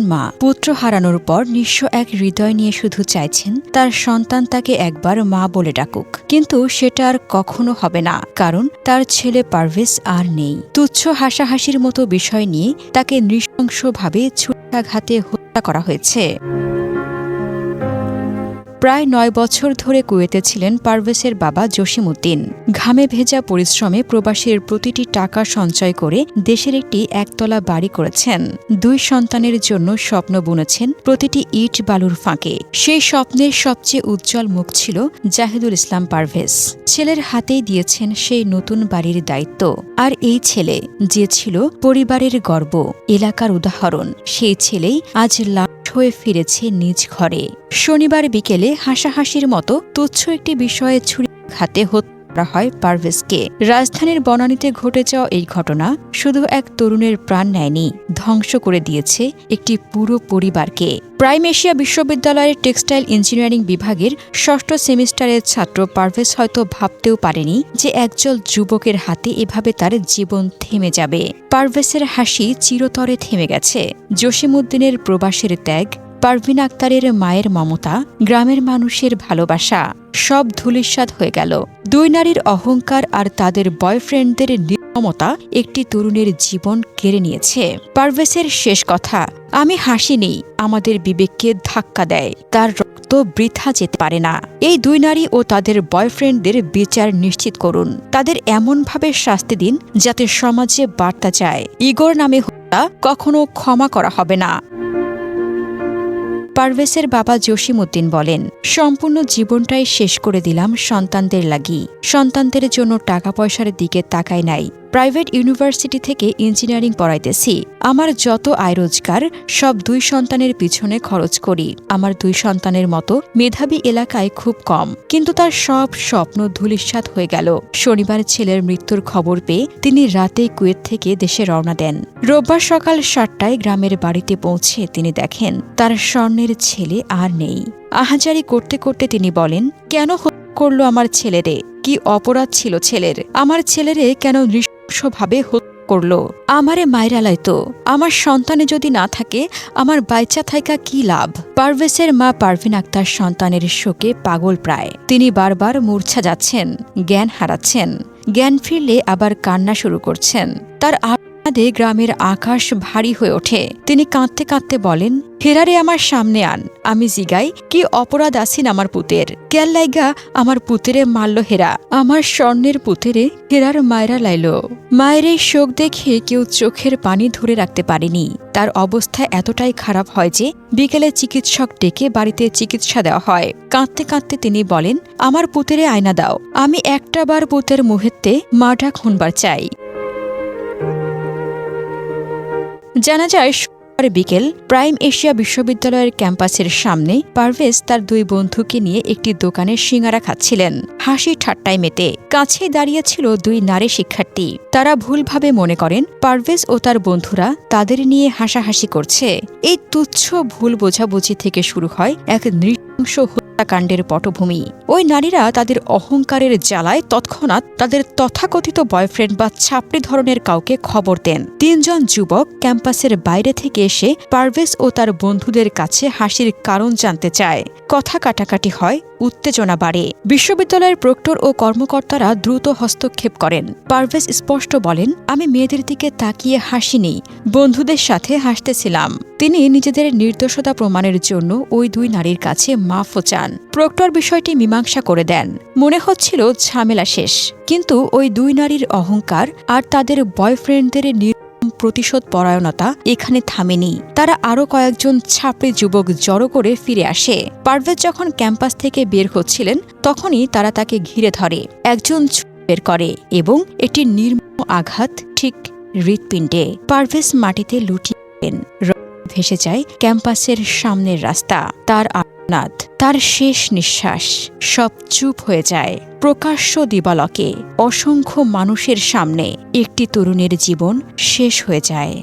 মা পুত্র হারানোর পর নিঃস্ব এক হৃদয় নিয়ে শুধু চাইছেন, তার সন্তান তাকে একবার মা বলে ডাকুক। কিন্তু সেটা আর কখনো হবে না, কারণ তার ছেলে পারভেজ আর নেই। তুচ্ছ হাসাহাসির মতো বিষয় নিয়ে তাকে নৃশংসভাবে ছুটাঘাতে হত্যা করা হয়েছে। প্রায় নয় বছর ধরে কুয়েতে ছিলেন পারভেসের বাবা জসিমউদ্দিন। ঘামে ভেজা পরিশ্রমে প্রবাসীর প্রতিটি টাকা সঞ্চয় করে দেশের একটি একতলা বাড়ি করেছেন। দুই সন্তানের জন্য স্বপ্ন বুনেছেন প্রতিটি ইট বালুর ফাঁকে। সেই স্বপ্নের সবচেয়ে উজ্জ্বল মুখ ছিল জাহিদুল ইসলাম পারভেজ। ছেলের হাতেই দিয়েছেন সেই নতুন বাড়ির দায়িত্ব। আর এই ছেলে, যে ছিল পরিবারের গর্ব, এলাকার উদাহরণ, সেই ছেলেই আজ লাশ হয়ে ফিরেছে নিজ ঘরে। শনিবার বিকেলে হাসাহাসির মতো তুচ্ছ একটি বিষয়ে ছুরি খাতে হত্যা করা হয় পারভেজকে। রাজধানীর বনানীতে ঘটে যাওয়া এই ঘটনা শুধু এক তরুণের প্রাণ নেয়নি, ধ্বংস করে দিয়েছে একটি পুরো পরিবারকে। প্রাইম এশিয়া বিশ্ববিদ্যালয়ের টেক্সটাইল ইঞ্জিনিয়ারিং বিভাগের ষষ্ঠ সেমিস্টারের ছাত্র পারভেজ হয়তো ভাবতেও পারেনি যে একজন যুবকের হাতে এভাবে তার জীবন থেমে যাবে। পারভেজের হাসি চিরতরে থেমে গেছে। জসিমউদ্দিনের প্রবাসের ত্যাগ পারভিন আক্তারের মায়ের মমতা, গ্রামের মানুষের ভালোবাসা, সব ধূলিসাৎ হয়ে গেল। দুই নারীর অহংকার আর তাদের বয়ফ্রেন্ডদের নির্মমতা একটি তরুণের জীবন কেড়ে নিয়েছে। পারভেসের শেষ কথা, আমি হাসিনি আমাদের বিবেককে ধাক্কা দেয়, তার রক্ত বৃথা যেতে পারে না। এই দুই নারী ও তাদের বয়ফ্রেন্ডদের বিচার নিশ্চিত করুন। তাদের এমনভাবে শাস্তি দিন যাতে সমাজে বার্তা যায়। ইগোর নামে হত্যা কখনো ক্ষমা করা হবে না। পারভেসের বাবা জসিমউদ্দিন বলেন, সম্পূর্ণ জীবনটাই শেষ করে দিলাম সন্তানদের লাগি। সন্তানদের জন্য টাকা পয়সার দিকে তাকাই নাই। প্রাইভেট ইউনিভার্সিটি থেকে ইঞ্জিনিয়ারিং পড়াইতেছি। আমার যত আয় রোজগার, সব দুই সন্তানের পিছনে খরচ করি। আমার দুই সন্তানের মতো মেধাবী এলাকায় খুব কম। কিন্তু তার সব স্বপ্ন ধূলিসাৎ হয়ে গেল। শনিবার ছেলের মৃত্যুর খবর পেয়ে তিনি রাতে কুয়েত থেকে দেশে রওনা দেন। রোববার সকাল সাতটায় গ্রামের বাড়িতে পৌঁছে তিনি দেখেন, তার স্বর্ণের ছেলে আর নেই। আহাজারি করতে করতে তিনি বলেন, কেন করল আমার ছেলেরে? কি অপরাধ ছিল ছেলের? আমার ছেলেরে কেন নৃশংসভাবে হত্যা করল? আমারে মায়েরালাই তো। আমার সন্তানে যদি না থাকে, আমার বাইচা থাইকা কি লাভ? পারভেসের মা পারভিন আক্তার সন্তানের শোকে পাগল প্রায়। তিনি বারবার মূর্ছা যাচ্ছেন, জ্ঞান হারাচ্ছেন। জ্ঞান ফিরলে আবার কান্না শুরু করছেন। তার আদে গ্রামের আকাশ ভারী হয়ে ওঠে। তিনি কাঁদতে কাঁদতে বলেন হেরারে আমার সামনে আন, আমি জিগাই, কি অপরাধ আসিন আমার পুতের? লাইগা, আমার পুতেরে মারল হেরা, আমার স্বর্ণের পুতেরে হেরার মায়েরা লাইল। মায়ের এই শোক দেখে কেউ চোখের পানি ধরে রাখতে পারেনি। তার অবস্থা এতটাই খারাপ হয় যে, বিকেলে চিকিৎসক ডেকে বাড়িতে চিকিৎসা দেওয়া হয়। কাঁদতে কাঁদতে তিনি বলেন, আমার পুতেরে আয়না দাও, আমি একটা বার পুতের মুহূর্তে মাটা খুনবার চাই। জানা যায়, শুক্রবার বিকেল প্রাইম এশিয়া বিশ্ববিদ্যালয়ের ক্যাম্পাসের সামনে পারভেজ তার দুই বন্ধুকে নিয়ে একটি দোকানে সিঙ্গারা খাচ্ছিলেন। হাসি ঠাট্টায় মেতে কাছেই দাঁড়িয়েছিল দুই নারী শিক্ষার্থী। তারা ভুলভাবে মনে করেন, পারভেজ ও তার বন্ধুরা তাদের নিয়ে হাসাহাসি করছে। এই তুচ্ছ ভুল বোঝাবুঝি থেকে শুরু হয় এক নৃশংস হত্যাকাণ্ডের পটভূমি। ওই নারীরা তাদের অহংকারের জ্বালায় তৎক্ষণাৎ তাদের তথাকথিত বয়ফ্রেন্ড বা ছাপড়ি ধরনের কাউকে খবর দেন। তিনজন যুবক ক্যাম্পাসের বাইরে থেকে এসে পারভেজ ও তার বন্ধুদের কাছে হাসির কারণ জানতে চায়। কথা কাটাকাটি হয়, উত্তেজনা বাড়ে। বিশ্ববিদ্যালয়ের প্রক্টর ও কর্মকর্তারা দ্রুত হস্তক্ষেপ করেন। পারভেজ স্পষ্ট বলেন, আমি মেয়েদের দিকে তাকিয়ে হাসিনি। বন্ধুদের সাথে হাসতেছিলাম। তিনি নিজেদের নির্দোষতা প্রমাণের জন্য ওই দুই নারীর কাছে মাফও চান। প্রক্টর বিষয়টি মীমাংসা করে দেন। মনে হচ্ছিল ঝামেলা শেষ। কিন্তু ওই দুই নারীর অহংকার আর তাদের বয়ফ্রেন্ডদের প্রতিশোধ পরায়ণতা এখানে থামেনি। তারা আরও কয়েকজন ছাপড়ে যুবক জড়ো করে ফিরে আসে। পারভেজ যখন ক্যাম্পাস থেকে বের হচ্ছিলেন, তখনই তারা তাকে ঘিরে ধরে। একজন বের করে এবং একটি নির্মম আঘাত ঠিক হৃৎপিণ্ডে। পারভেজ মাটিতে লুটিয়ে ভেসে যায় ক্যাম্পাসের সামনের রাস্তা। তার আনাদ তার শেষ নিঃশ্বাস সব চুপ হয়ে যায়। প্রকাশ্য দিবালকে অসংখ্য মানুষের সামনে একটি তরুণের জীবন শেষ হয়ে যায়।